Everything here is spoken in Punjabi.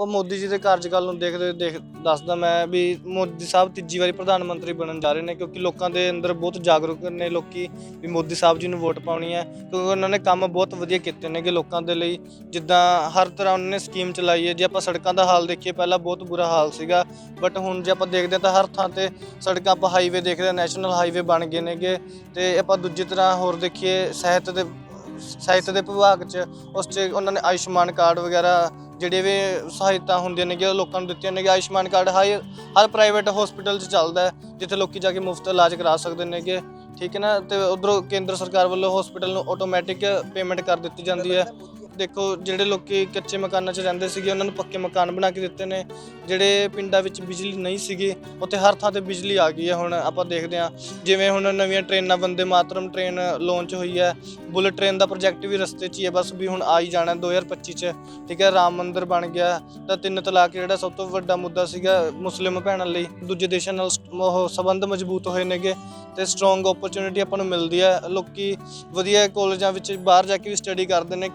ਆਪਾਂ ਮੋਦੀ ਜੀ ਦੇ ਕਾਰਜਕਾਲ ਨੂੰ ਦੇਖਦੇ ਹੋਏ ਦੇਖ ਦੱਸਦਾ ਮੈਂ ਵੀ ਮੋਦੀ ਸਾਹਿਬ ਤੀਜੀ ਵਾਰੀ ਪ੍ਰਧਾਨ ਮੰਤਰੀ ਬਣਨ ਜਾ ਰਹੇ ਨੇ ਕਿਉਂਕਿ ਲੋਕਾਂ ਦੇ ਅੰਦਰ ਬਹੁਤ ਜਾਗਰੂਕ ਨੇ ਲੋਕੀ ਵੀ ਮੋਦੀ ਸਾਹਿਬ ਜੀ ਨੂੰ ਵੋਟ ਪਾਉਣੀ ਹੈ ਕਿਉਂਕਿ ਉਹਨਾਂ ਨੇ ਕੰਮ ਬਹੁਤ ਵਧੀਆ ਕੀਤੇ ਨੇਗੇ ਲੋਕਾਂ ਦੇ ਲਈ ਜਿੱਦਾਂ ਹਰ ਤਰ੍ਹਾਂ ਉਹਨਾਂ ਨੇ ਸਕੀਮ ਚਲਾਈ ਹੈ। ਜੇ ਆਪਾਂ ਸੜਕਾਂ ਦਾ ਹਾਲ ਦੇਖੀਏ, ਪਹਿਲਾਂ ਬਹੁਤ ਬੁਰਾ ਹਾਲ ਸੀਗਾ ਬਟ ਹੁਣ ਜੇ ਆਪਾਂ ਦੇਖਦੇ ਹਾਂ ਤਾਂ ਹਰ ਥਾਂ ਤੇ ਸੜਕਾਂ ਆਪਾਂ ਹਾਈਵੇ ਦੇਖਦੇ ਹਾਂ ਨੈਸ਼ਨਲ ਹਾਈਵੇ ਬਣ ਗਏ ਨੇਗੇ ਤੇ ਆਪਾਂ ਦੂਜੀ ਤਰ੍ਹਾਂ ਹੋਰ ਦੇਖੀਏ, ਸਿਹਤ ਦੇ, ਸਾਹਿਤ ਦੇ ਵਿਭਾਗ 'ਚ, ਉਸ 'ਚ ਉਹਨਾਂ ਨੇ ਆਯੁਸ਼ਮਾਨ ਕਾਰਡ ਵਗੈਰਾ ਜਿਹੜੇ ਵੀ ਸਹਾਇਤਾ ਹੁੰਦੀਆਂ ਨੇ ਉਹ ਲੋਕਾਂ ਨੂੰ ਦਿੱਤੀਆਂ ਨੇ ਆਯੁਸ਼ਮਾਨ ਕਾਰਡ ਹਰ ਹਰ ਪ੍ਰਾਈਵੇਟ ਹਸਪੀਟਲ 'ਚ ਚੱਲਦਾ ਹੈ, ਜਿੱਥੇ ਲੋਕੀ ਜਾ ਕੇ ਮੁਫਤ ਇਲਾਜ ਕਰਾ ਸਕਦੇ ਨੇਗੇ। ਠੀਕ ਹੈ ਨਾ? ਤੇ ਉਧਰੋਂ ਕੇਂਦਰ ਸਰਕਾਰ ਵੱਲੋਂ ਹਸਪੀਟਲ ਨੂੰ ਆਟੋਮੈਟਿਕ ਪੇਮੈਂਟ ਕਰ ਦਿੱਤੀ ਜਾਂਦੀ ਹੈ। ਦੇਖੋ, ਜਿਹੜੇ ਲੋਕੀ ਕੱਚੇ ਮਕਾਨਾਂ 'ਚ ਰਹਿੰਦੇ ਸੀਗੇ, ਉਹਨਾਂ ਨੂੰ ਪੱਕੇ ਮਕਾਨ ਬਣਾ ਕੇ ਦਿੱਤੇ ਨੇ। ਜਿਹੜੇ ਪਿੰਡਾਂ ਵਿੱਚ ਬਿਜਲੀ ਨਹੀਂ ਸੀਗੀ, ਉੱਥੇ ਹਰ ਥਾਂ ਤੇ ਬਿਜਲੀ ਆ ਗਈ ਹੈ। ਹੁਣ ਆਪਾਂ ਦੇਖਦੇ ਹਾਂ, ਜਿਵੇਂ ਹੁਣ ਨਵੀਆਂ ਟ੍ਰੇਨਾਂ ਬੰਦੇ ਮਾਤਰਮ ਟ੍ਰੇਨ ਲਾਂਚ ਹੋਈ ਹੈ। ਬੁਲਟ ਟ੍ਰੇਨ ਦਾ ਪ੍ਰੋਜੈਕਟ ਵੀ ਰਸਤੇ 'ਚ ਹੀ ਹੈ, ਬਸ ਵੀ ਹੁਣ ਆ ਹੀ ਜਾਣਾ 2025 'ਚ। ਠੀਕ ਹੈ, ਰਾਮ ਮੰਦਿਰ ਬਣ ਗਿਆ। ਤਾਂ ਤਿੰਨ ਤਲਾਕ ਜਿਹੜਾ ਸਭ ਤੋਂ ਵੱਡਾ ਮੁੱਦਾ ਸੀਗਾ ਮੁਸਲਿਮ ਭੈਣਾਂ ਲਈ। ਦੂਜੇ ਦੇਸ਼ਾਂ ਨਾਲ ਉਹ ਸਬੰਧ ਮਜ਼ਬੂਤ ਹੋਏ ਨੇਗੇ ਤੇ ਸਟਰੋਂਗ ਓਪਰਚ्युनिटी ਆਪਾਂ ਨੂੰ ਮਿਲਦੀ ਹੈ। ਲੋਕੀ ਵਧੀਆ ਕਾਲਜਾਂ ਵਿੱਚ ਬਾਹਰ ਜਾ ਕੇ ਵੀ ਸਟੱਡੀ ਕਰਦੇ ਨੇ।